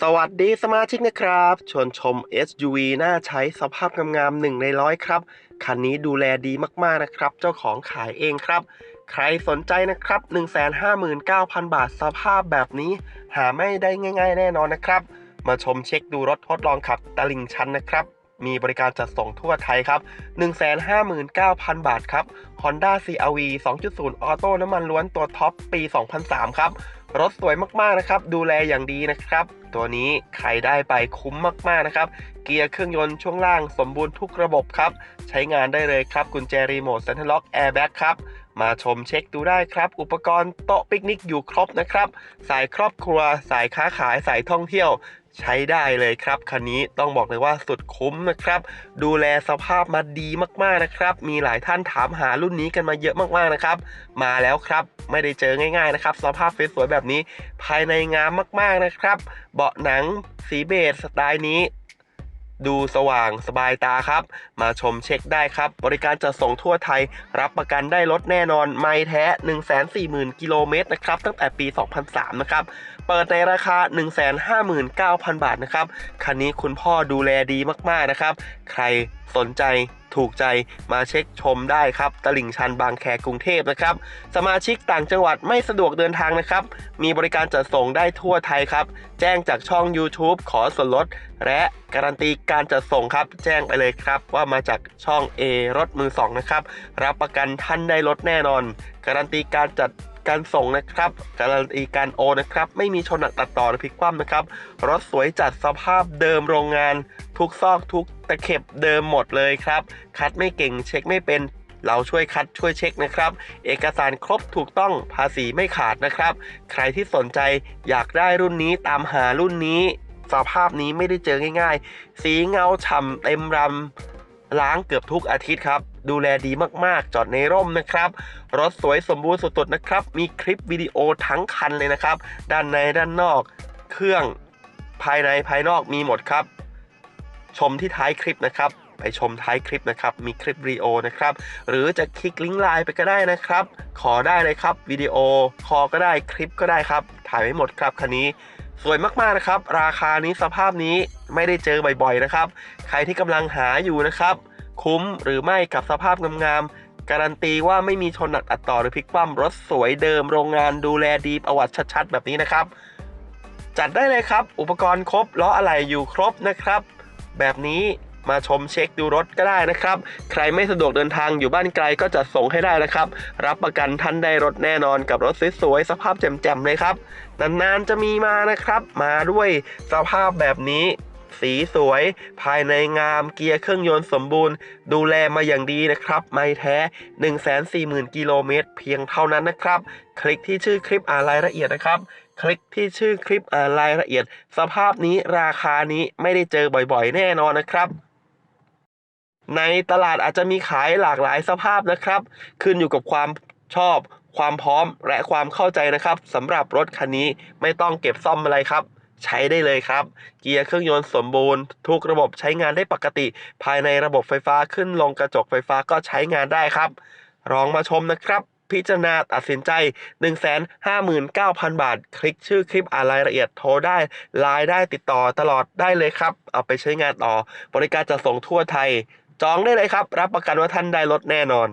สวัสดีสมาชิกนะครับชวนชม SUV น่าใช้สภาพงามๆหนึ่งในร้อยครับ คันนี้ดูแลดีมากๆนะครับ เจ้าของขายเองครับ ใครสนใจนะครับ 159,000 บาทสภาพแบบนี้ หาไม่ได้ง่าย ๆ แน่นอนนะครับ มาชมเช็คดูรถทดลองขับตลิ่งชันนะครับ มีบริการจัดส่งทั่วไทยครับ 159,000 บาทครับ Honda CRV 2.0ออโต้น้ำมันล้วนตัวท็อปปี 2003 ครับ รถสวยมากๆนะครับ ดูแลอย่างดีนะครับ ตัวนี้ใครได้ไปคุ้มมากๆนะครับ เกียร์เครื่องยนต์ช่วงล่างสมบูรณ์ทุกระบบครับ ใช้งานได้เลยครับ กุญแจรีโมทเซ็นทรัลล็อกแอร์แบ็กครับ มาชมเช็คดูได้ครับ อุปกรณ์โต๊ะปิกนิกอยู่ครบนะครับ สายครอบครัว สายค้าขาย สายท่องเที่ยว ใช้ได้เลยครับคันนี้ต้องบอกเลยว่าสุดคุ้มนะครับ ดูแลสภาพมาดีมากๆนะครับ มีหลายท่านถามหารุ่นนี้กันมาเยอะมากๆนะครับ มาแล้วครับไม่ได้เจอง่าย ๆนะครับ สภาพสวยๆแบบนี้ ภายในงามมากๆนะครับ เบาะหนังสีเบจสไตล์นี้ดูสว่างสบายตาครับ มาชมเช็คได้ครับ บริการจะส่งทั่วไทย รับประกันได้รถแน่นอน ไม่แท้ 140,000 กิโลเมตรนะครับ ตั้งแต่ปี 2003 นะครับ เปิดในราคา 159,000 บาทนะครับ คันนี้คุณพ่อดูแลดีมากๆนะครับ ใครสนใจถูกใจมาเช็คชมได้ครับ ตลิ่งชันบางแคกรุงเทพนะครับ สมาชิกต่างจังหวัดไม่สะดวกเดินทางนะครับ มีบริการจัดส่งได้ทั่วไทยครับ แจ้งจากช่อง YouTube ขอส่วนลด และการันตีการจัดส่งครับ แจ้งไปเลยครับ ว่ามาจากช่อง A รถมือ 2 นะครับ รับประกันท่านได้รถแน่นอน การันตีการจัด การส่งนะครับ การันตีการโอนนะครับ ไม่มีชนหนักตัดต่อหรือพลิกคว่ำนะครับ รถสวยจัดสภาพเดิมโรงงาน ทุกซอกทุกตะเข็บเดิมหมดเลยครับ คัดไม่เก่งเช็คไม่เป็นเราช่วยคัดช่วยเช็คนะครับ เอกสารครบถูกต้องภาษีไม่ขาดนะครับ ใครที่สนใจอยากได้รุ่นนี้ตามหารุ่นนี้ สภาพนี้ไม่ได้เจอง่ายๆ สีเงาฉ่ำเต็มรำ ล้างเกือบทุกอาทิตย์ครับ ดูแลดีมากๆ จอดในร่มนะครับ รถสวยสมบูรณ์สุดๆนะครับ มีคลิปวิดีโอทั้งคันเลยนะครับ ด้านในด้านนอก เครื่องภายในภายนอกมีหมดครับ ชมที่ท้ายคลิปนะครับ ไปชมท้ายคลิปนะครับ มีคลิปวิดีโอนะครับ หรือจะคลิกลิงก์ไลน์ไปก็ได้นะครับ ขอได้เลยครับวิดีโอคอก็ได้คลิปก็ได้ครับ ถ่ายไว้หมดครับคันนี้ สวยมากๆนะครับ ราคานี้สภาพนี้ไม่ได้เจอบ่อยๆนะครับ ใครที่กำลังหาอยู่นะครับ คุ้มหรือไม่กับสภาพงามๆการันตีว่าไม่มีชนหนักอัดต่อหรือพลิกคว่ำรถสวยเดิมโรงงานดูแลดีประวัติชัดๆ แบบนี้นะครับ จัดได้เลยครับ อุปกรณ์ครบล้ออะไหล่อยู่ครบนะครับ แบบนี้ มาชมเช็คดูรถก็ได้นะครับ ใครไม่สะดวกเดินทางอยู่บ้านไกลก็จะส่งให้ได้นะครับ รับประกันท่านได้รถแน่นอนกับรถสวยๆสภาพแจ่มๆเลยครับ นานๆจะมีมานะครับ มาด้วยสภาพแบบนี้สีสวย ภายในงามเกียร์เครื่องยนต์สมบูรณ์ ดูแลมาอย่างดีนะครับ ไม่แท้ 140,000 กิโลเมตร เพียงเท่านั้นนะครับ คลิกที่ชื่อคลิปอ่านรายละเอียดนะครับ คลิกที่ชื่อคลิปอ่านรายละเอียด สภาพนี้ราคานี้ไม่ได้เจอบ่อยๆ แน่นอนนะครับ ในตลาดอาจจะมีขายหลากหลายสภาพนะครับ ขึ้นอยู่กับความชอบ ความพร้อมและความเข้าใจนะครับสำหรับรถคันนี้ไม่ต้องเก็บซ่อมอะไรครับ ใช้ได้เลยครับ เกียร์เครื่องยนต์สมบูรณ์ ทุกระบบใช้งานได้ปกติ ภายในระบบไฟฟ้าขึ้นลงกระจกไฟฟ้าก็ใช้งานได้ครับลองมาชมนะครับพิจารณาตัดสินใจ 159,000 บาท คลิกชื่อคลิปอ่านรายละเอียดโทรได้ไลน์ได้ติดต่อตลอดได้เลยครับ เอาไปใช้งานต่อบริการจะส่งทั่วไทย จองได้เลยครับ รับประกันว่าท่านได้รถแน่นอน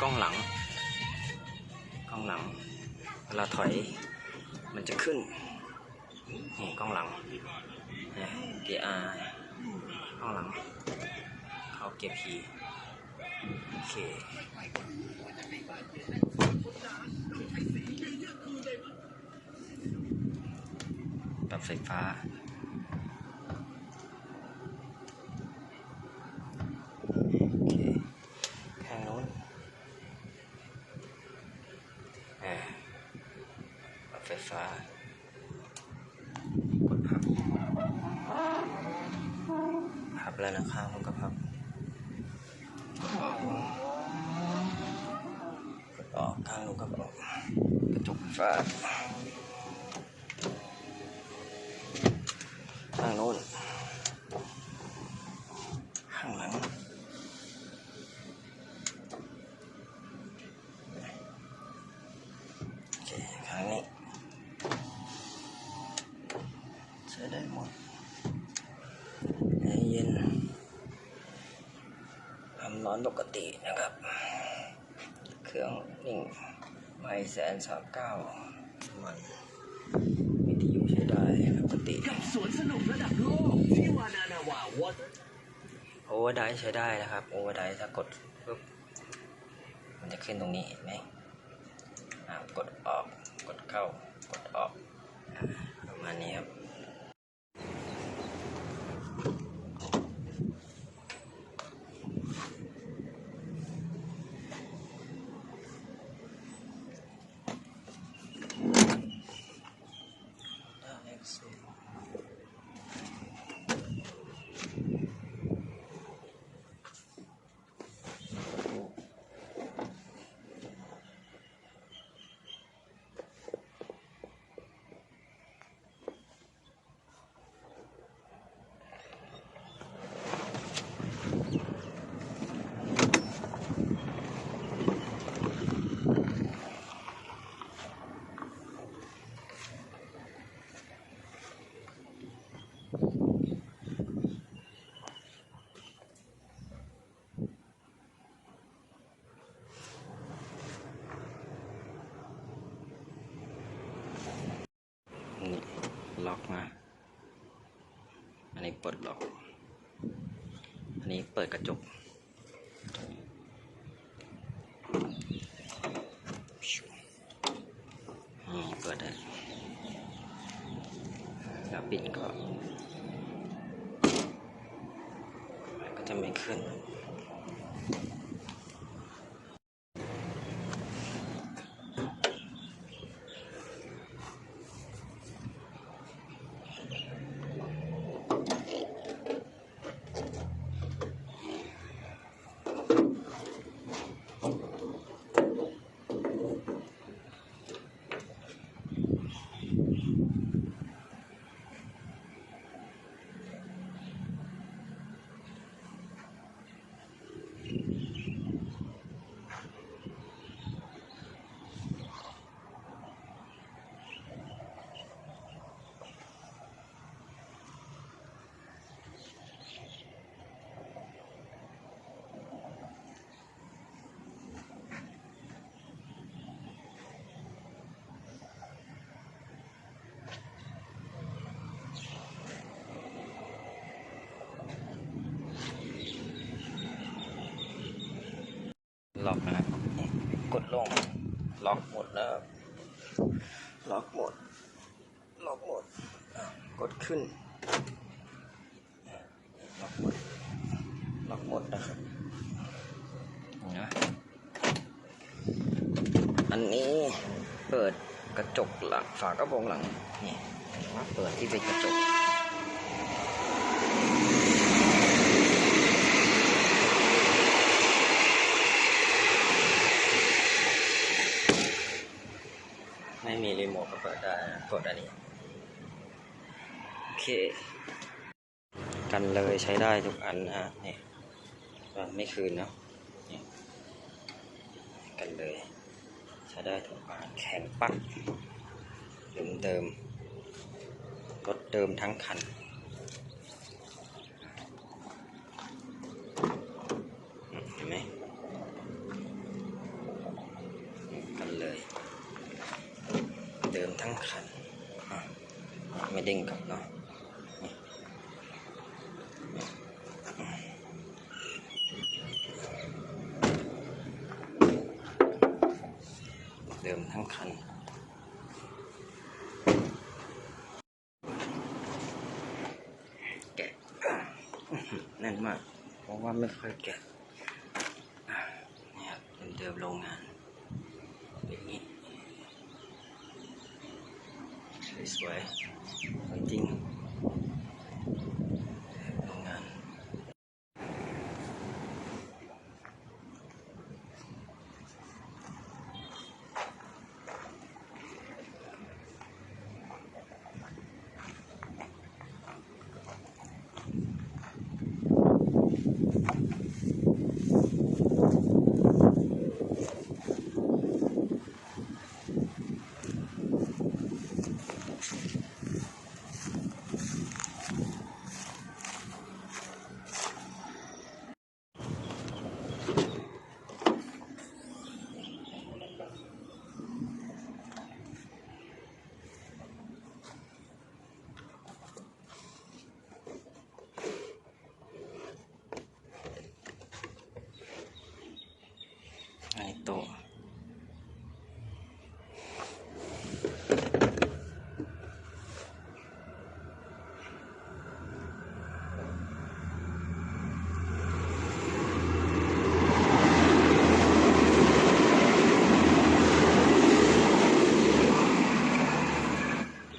กล้องหลัง กล้องหลัง เวลาถอยมันจะขึ้น นี่กล้องหลังเกียร์กล้องหลัง เขาเกียร์ P โอเคปรับไฟฟ้า โอเคข้างโน้นอ่าปรับ ไฟฟ้ากดพับพับแล้วนะข้างมันก็พับกดออกกดออกข้างนู้นก็ออกกระจกไฟฟ้าข้างโน้นข้างหลังโอเคครั้งนี้ใช้ได้หมดแอร์เย็นความ ร้อนปกตินะครับ เครื่องนิ่งไม่แสนสามเก้ามันวิทยุใช้ได้ปกติกับสวนสนุกระดับโลกที่วานานาวาวอเตอร์โอเวอร์ไดใช้ได้นะครับโอเวอร์ไดถ้ากดปุ๊บมันจะขึ้นตรงนี้เห็นไหมอ่ากดออก กดเข้า กดออกอ่าประมาณนี้ครับ นี่ ล็อกมาอันนี้ปลดล็อก อันนี้เปิดกระจก อืมเปิดได้ แล้วปิดก็มันก็จะไม่ขึ้น ล็อกนะกดลง ล็อกหมดแล้ว ล็อกหมด ล็อกหมด กดขึ้น ล็อกหมด ล็อกหมดนะครับนะอันนี้เปิดกระจกหลังฝากระโปรงหลัง นี่เห็นว่าเปิดที่เป็นกระจก ไม่มีรีโมทก็เปิดได้นะกด อันนี้ โอเค กันเลยใช้ได้ทุกอันนะฮะนี่ไม่คืนเนาะนกันเลย ใช้ได้ทุกอันแข็งปักเดิมเดิมรถเดิมทั้งคัน เด้งก่อนเนาะเดิมทั้งคันแกะแน่นมาก เพราะว่าไม่ค่อยแกะเนี่ยเดิมโรงงานเป็นนี้ this.